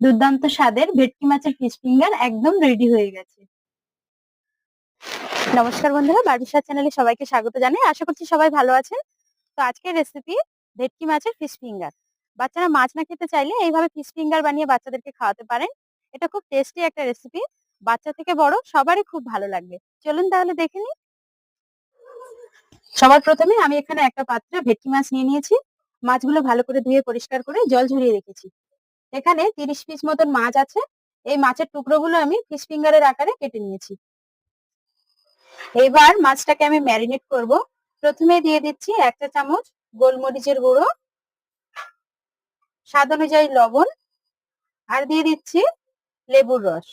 দুর্দান্ত স্বাদের ভেটকি মাছের ফিশ ফিঙ্গার একদম রেডি হয়ে গেছে। নমস্কার বন্ধুরা, বারবিশা চ্যানেলে সবাইকে স্বাগত জানাই। আশা করছি সবাই ভালো আছেন। তো আজকের রেসিপি ভেটকি মাছের ফিশ ফিঙ্গার বাচ্চারা মাছ না খেতে চাইলে এইভাবে ফিশ ফিঙ্গার বানিয়ে বাচ্চাদেরকে খাওয়াতে পারেন। এটা খুব টেস্টি একটা রেসিপি বাচ্চা থেকে বড়, সবারই খুব ভালো লাগবে। চলুন তাহলে দেখে নিই। সবার প্রথমে আমি এখানে একটা পাত্রে ভেটকি মাছ নিয়ে নিয়েছি। মাছগুলো ভালো করে ধুয়ে পরিষ্কার করে জল ঝরিয়ে রেখেছি। এখানে তিরিশ পিস মতন মাছ আছে। এই মাছের টুকরোগুলো আমি ফিশ ফিঙ্গারের আকারে কেটে নিয়েছি। এবার মাছটাকে আমি ম্যারিনেট করব। প্রথমে দিয়ে দিচ্ছি এক চা চামচ গোলমরিচের গুঁড়ো, স্বাদ অনুযায়ী লবণ, আর দিয়ে দিচ্ছি লেবুর রস।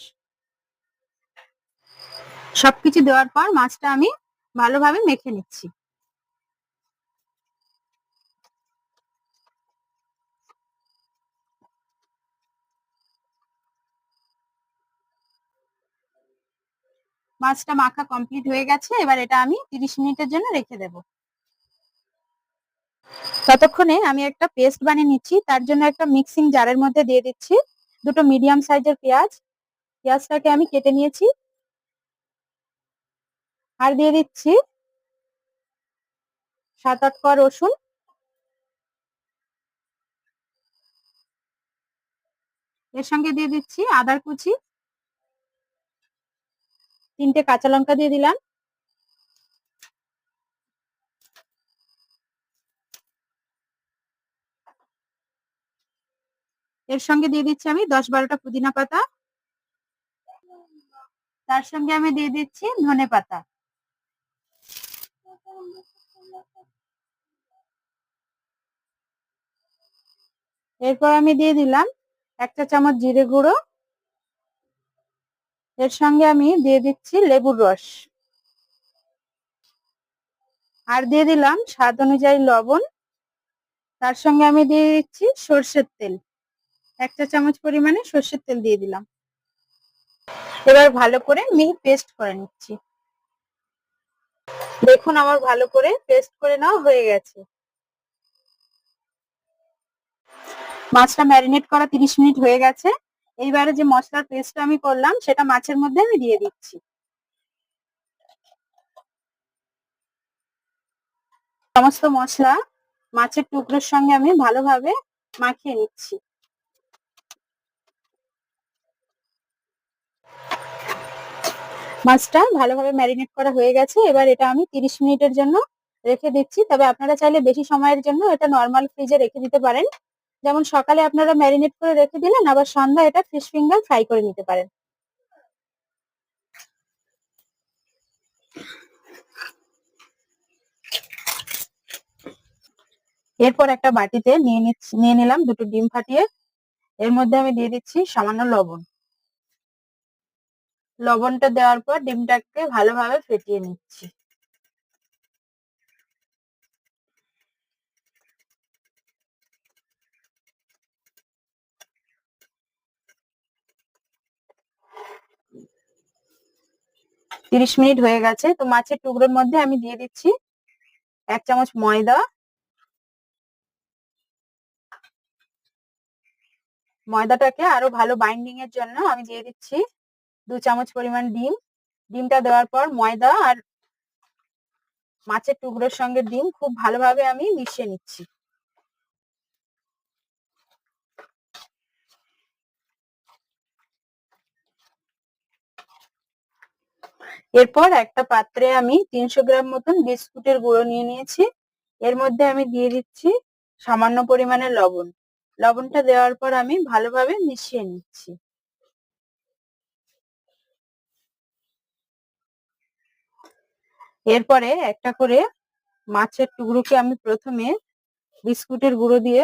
সবকিছু দেওয়ার পর মাছটা আমি ভালোভাবে মেখে নিচ্ছি। মাছটা মাখা কমপ্লিট হয়ে গেছে, এবার এটা আমি তিরিশ মিনিটের জন্য রেখে দেব। ততক্ষণে আমি একটা পেস্ট বানিয়ে নিচ্ছি, তার জন্য একটা মিক্সিং জারের মধ্যে দিয়ে দিচ্ছি। দুটো মিডিয়াম সাইজের পেঁয়াজ, পেঁয়াজটাকে আমি কেটে নিয়েছি। আর দিয়ে দিচ্ছি সাত আট কোয়া রসুন। এর সঙ্গে দিয়ে দিচ্ছি আদার কুচি। তিনটে কাঁচা লঙ্কা দিয়ে দিলাম। এর সঙ্গে দিয়ে দিচ্ছি আমি দশ বারোটা পুদিনা পাতা। তার সঙ্গে আমি দিয়ে দিচ্ছি ধনে পাতা। এরপর আমি দিয়ে দিলাম একটা চামচ জিরে গুঁড়ো। এর সঙ্গে আমি দিয়ে দিচ্ছি লেবুর রস। আর দিয়ে দিলাম স্বাদ অনুযায়ী লবণ। তার সঙ্গে আমি দিয়ে দিচ্ছি সর্ষের তেল। একটা চামচ পরিমাণে সর্ষের তেল দিয়ে দিলাম। এবার ভালো করে মিহি পেস্ট করে নিচ্ছি। দেখুন আমার ভালো করে পেস্ট করে নেওয়া হয়ে গেছে। মাছটা ম্যারিনেট করা তিরিশ মিনিট হয়ে গেছে। এইবারে যে মশলার পেস্ট আমি করলাম, সেটা মাছের মধ্যে আমি দিয়ে দিচ্ছি। সমস্ত মশলা মাছের টুকরোর সঙ্গে আমি ভালোভাবে মাখিয়ে নিচ্ছি। মাছটা ভালোভাবে ম্যারিনেট করা হয়ে গেছে। এবার এটা আমি তিরিশ মিনিটের জন্য রেখে দিচ্ছি। তবে আপনারা চাইলে বেশি সময়ের জন্য এটা নর্মাল ফ্রিজে রেখে দিতে পারেন। যেমন সকালে আপনারা ম্যারিনেট করে রেখে দিলেন, আবার সন্ধ্যা এটা ফিশ ফিঙ্গার ফ্রাই করে নিতে পারেন। এরপর একটা বাটিতে নিয়ে নিয়ে নিলাম দুটো ডিম ফাটিয়ে। এর মধ্যে আমি দিয়ে দিচ্ছি সামান্য লবণ। লবণটা দেওয়ার পর ডিমটাকে ভালোভাবে ফেটিয়ে নিচ্ছি। তিরিশ মিনিট হয়ে গেছে। তো মাছের টুকরোর মধ্যে আমি দিয়ে দিচ্ছি এক চামচ ময়দা। ময়দাটাকে আরও ভালো বাইন্ডিং এর জন্য আমি দিয়ে দিচ্ছি দু চামচ পরিমাণ ডিম। ডিমটা দেওয়ার পর ময়দা আর মাছের টুকরোর সঙ্গে ডিম খুব ভালোভাবে আমি মিশিয়ে নিচ্ছি। এরপর একটা পাত্রে আমি তিনশো গ্রাম মতন বিস্কুটের গুঁড়ো নিয়ে নিয়েছি। এর মধ্যে আমি দিয়ে দিচ্ছি সামান্য পরিমাণে লবণ। লবণটা দেওয়ার পর আমি ভালোভাবে মিশিয়ে নিচ্ছি। এরপরে একটা করে মাছের টুকরোকে আমি প্রথমে বিস্কুটের গুঁড়ো দিয়ে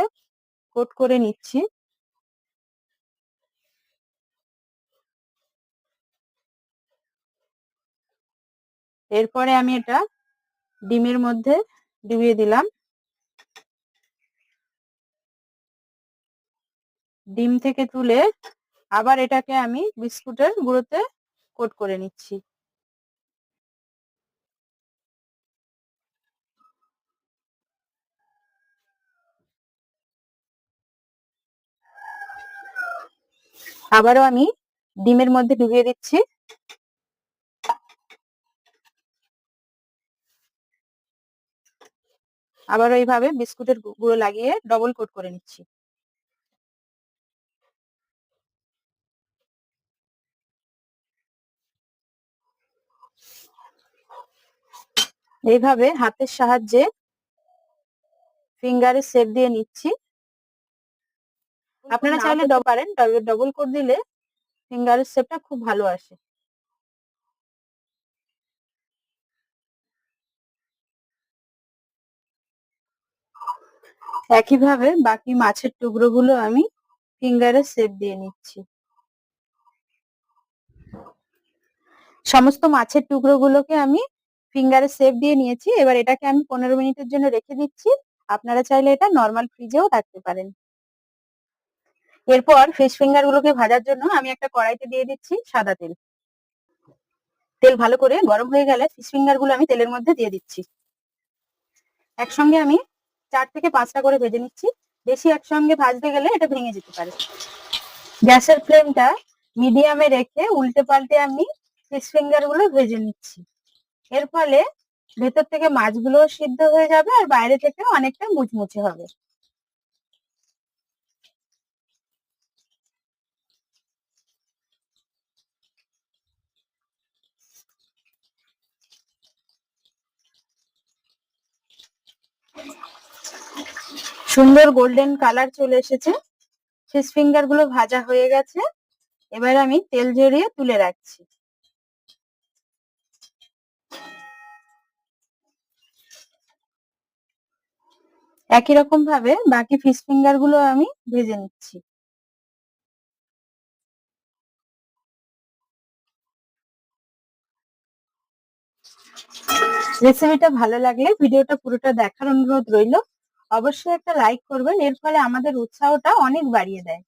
কোট করে নিচ্ছি। এরপরে আমি এটা ডিমের মধ্যে ডুবিয়ে দিলাম। ডিম থেকে তুলে আবার এটাকে আমি বিস্কুটের গুঁড়োতে কোট করে নিচ্ছি। আবারও আমি ডিমের মধ্যে ডুবিয়ে দিচ্ছি। আবারও এইভাবে বিস্কুটের গুঁড়ো লাগিয়ে ডবল কোট করে নিচ্ছি। এইভাবে হাতের সাহায্যে ফিঙ্গারে শেপ দিয়ে নিচ্ছি। আপনারা চাইলে পারেন ডবল কোট দিলে ফিঙ্গারের শেপটা খুব ভালো আসে। একইভাবে বাকি মাছের টুকরোগুলো আমি ফিঙ্গারে সেপ দিয়ে নিচ্ছি। সমস্ত মাছের টুকরোগুলোকে আমি ফিঙ্গারে সেপ দিয়ে নিয়েছি। এবার এটাকে আমি পনেরো মিনিটের জন্য রেখে দিচ্ছি। আপনারা চাইলে এটা নর্মাল ফ্রিজেও রাখতে পারেন। এরপর ফিশ ফিঙ্গার গুলোকে ভাজার জন্য আমি একটা কড়াইতে দিয়ে দিচ্ছি সাদা তেল। তেল ভালো করে গরম হয়ে গেলে ফিশ ফিঙ্গারগুলো আমি তেলের মধ্যে দিয়ে দিচ্ছি। একসঙ্গে আমি চার থেকে পাঁচটা করে ভেজে নিচ্ছি। বেশি একসঙ্গে ভাজতে গেলে এটা ভেঙে যেতে পারে। গ্যাসের ফ্লেমটা মিডিয়ামে রেখে উল্টে পাল্টে আমি ফিশ ফিঙ্গারগুলো ভেজে নিচ্ছি। এর ফলে ভেতর থেকে মাছগুলো সিদ্ধ হয়ে যাবে আর বাইরে থেকে অনেকটা মুচমুচে হবে। সুন্দর গোল্ডেন কালার চলে এসেছে। ফিশ ফিঙ্গারগুলো ভাজা হয়ে গেছে। এবার আমি তেল ঝরিয়ে তুলে রাখছি। একই রকম ভাবে বাকি ফিশ ফিঙ্গারগুলো আমি ভেজে নিচ্ছি। রেসিপিটা ভালো লাগলে ভিডিওটা পুরোটা দেখার অনুরোধ রইল। অবশ্যই একটা লাইক করবেন, এর ফলে আমাদের উৎসাহটা অনেক বাড়িয়ে দেয়।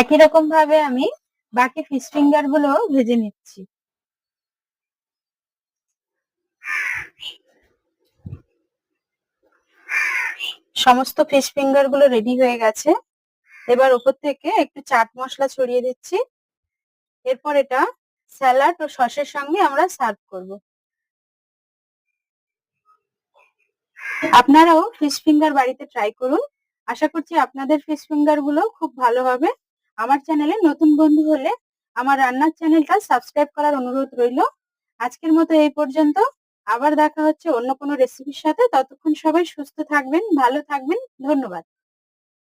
একই রকম ভাবে আমি বাকি ফিশ ফিঙ্গারগুলো ভেজে নিচ্ছি। সমস্ত ফিশ ফিঙ্গারগুলো রেডি হয়ে গেছে। এবার ওপর থেকে একটু চাট মশলা ছড়িয়ে দিচ্ছি। এরপর এটা স্যালাড ও সসের সঙ্গে আমরা সার্ভ করব। আপনারাও ফিশ ফিঙ্গার বাড়িতে ট্রাই করুন। আশা করছি আপনাদের ফিশ ফিঙ্গারগুলো খুব ভালো হবে। আমার চ্যানেলে নতুন বন্ধু হলে আমার রান্নার চ্যানেলটা সাবস্ক্রাইব করার অনুরোধ রইল। আজকের মতো এই পর্যন্ত। আবার দেখা হচ্ছে অন্য কোনো রেসিপির সাথে। ততক্ষণ সবাই সুস্থ থাকবেন, ভালো থাকবেন। ধন্যবাদ।